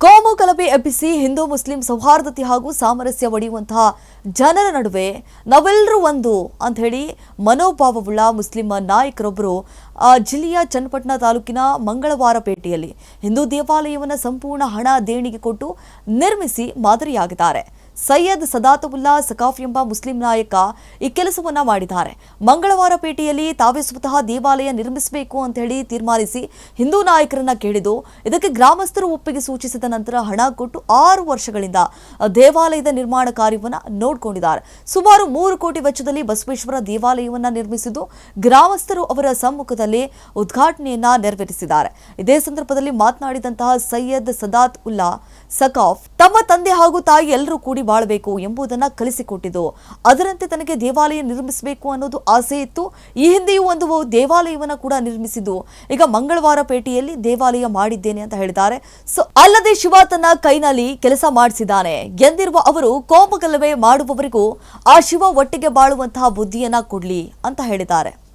ಕೋಮು ಗಲಭೆ ಎಬ್ಬಿಸಿ ಹಿಂದೂ ಮುಸ್ಲಿಂ ಸೌಹಾರ್ದತೆ ಹಾಗೂ ಸಾಮರಸ್ಯ ಒಡೆಯುವಂತಹ ಜನರ ನಡುವೆ ನಾವೆಲ್ಲರೂ ಒಂದು ಅಂತ ಹೇಳಿ ಮನೋಭಾವವುಳ್ಳ ಮುಸ್ಲಿಂ ನಾಯಕರೊಬ್ಬರು ಜಿಲ್ಲೆಯ ಚನ್ನಪಟ್ಟಣ ತಾಲೂಕಿನ ಮಂಗಳವಾರಪೇಟೆಯಲ್ಲಿ ಹಿಂದೂ ದೇವಾಲಯವನ್ನು ಸಂಪೂರ್ಣ ಹಣ ದೇಣಿಗೆ ಕೊಟ್ಟು ನಿರ್ಮಿಸಿ ಮಾದರಿಯಾಗಿದ್ದಾರೆ. ಸೈಯದ್ ಸದಾತುಲ್ಲಾ ಸಕಾಫ್ ಎಂಬ ಮುಸ್ಲಿಂ ನಾಯಕ ಈ ಕೆಲಸವನ್ನ ಮಾಡಿದ್ದಾರೆ. ಮಂಗಳವಾರ ಪೇಟೆಯಲ್ಲಿ ತಾವೇ ಸ್ವತಃ ದೇವಾಲಯ ನಿರ್ಮಿಸಬೇಕು ಅಂತ ಹೇಳಿ ತೀರ್ಮಾನಿಸಿ ಹಿಂದೂ ನಾಯಕರನ್ನ ಕೇಳಿದು ಇದಕ್ಕೆ ಗ್ರಾಮಸ್ಥರು ಒಪ್ಪಿಗೆ ಸೂಚಿಸಿದ ನಂತರ ಹಣ ಕೊಟ್ಟು ಆರು ವರ್ಷಗಳಿಂದ ದೇವಾಲಯದ ನಿರ್ಮಾಣ ಕಾರ್ಯವನ್ನ ನೋಡಿಕೊಂಡಿದ್ದಾರೆ. ಸುಮಾರು ಮೂರು ಕೋಟಿ ವೆಚ್ಚದಲ್ಲಿ ಬಸವೇಶ್ವರ ದೇವಾಲಯವನ್ನ ನಿರ್ಮಿಸಿದ್ದು ಗ್ರಾಮಸ್ಥರು ಅವರ ಸಮ್ಮುಖದಲ್ಲಿ ಉದ್ಘಾಟನೆಯನ್ನ ನೆರವೇರಿಸಿದ್ದಾರೆ. ಇದೇ ಸಂದರ್ಭದಲ್ಲಿ ಮಾತನಾಡಿದಂತಹ ಸೈಯದ್ ಸದಾತ್ ಉಲ್ಲಾ ಸಕಾಫ್ ತಮ್ಮ ತಂದೆ ಹಾಗೂ ತಾಯಿ ಎಲ್ಲರೂ ಕೂಡಿ ಬಾಳಬೇಕು ಎಂಬುದನ್ನು ಕಲಿಸಿಕೊಟ್ಟಿದ್ದು ಅದರಂತೆ ತನಗೆ ದೇವಾಲಯ ನಿರ್ಮಿಸಬೇಕು ಅನ್ನೋದು ಆಸೆ ಇತ್ತು. ಈ ಹಿಂದೆಯೂ ಒಂದು ದೇವಾಲಯವನ್ನು ಕೂಡ ನಿರ್ಮಿಸಿದ್ದು. ಈಗ ಮಂಗಳವಾರ ಪೇಟೆಯಲ್ಲಿ ದೇವಾಲಯ ಮಾಡಿದ್ದೇನೆ ಅಂತ ಹೇಳಿದ್ದಾರೆ. ಸೊ ಅಲ್ಲದೆ ಶಿವ ತನ್ನ ಕೈನಲ್ಲಿ ಕೆಲಸ ಮಾಡಿಸಿದ್ದಾನೆ. ಎಂದಿರುವ ಅವರು ಕೋಮಗಲಭೆ ಮಾಡುವವರಿಗೂ ಆ ಶಿವ ಒಟ್ಟಿಗೆ ಬಾಳುವಂತಹ ಬುದ್ಧಿಯನ್ನ ಕೊಡ್ಲಿ ಅಂತ ಹೇಳಿದ್ದಾರೆ.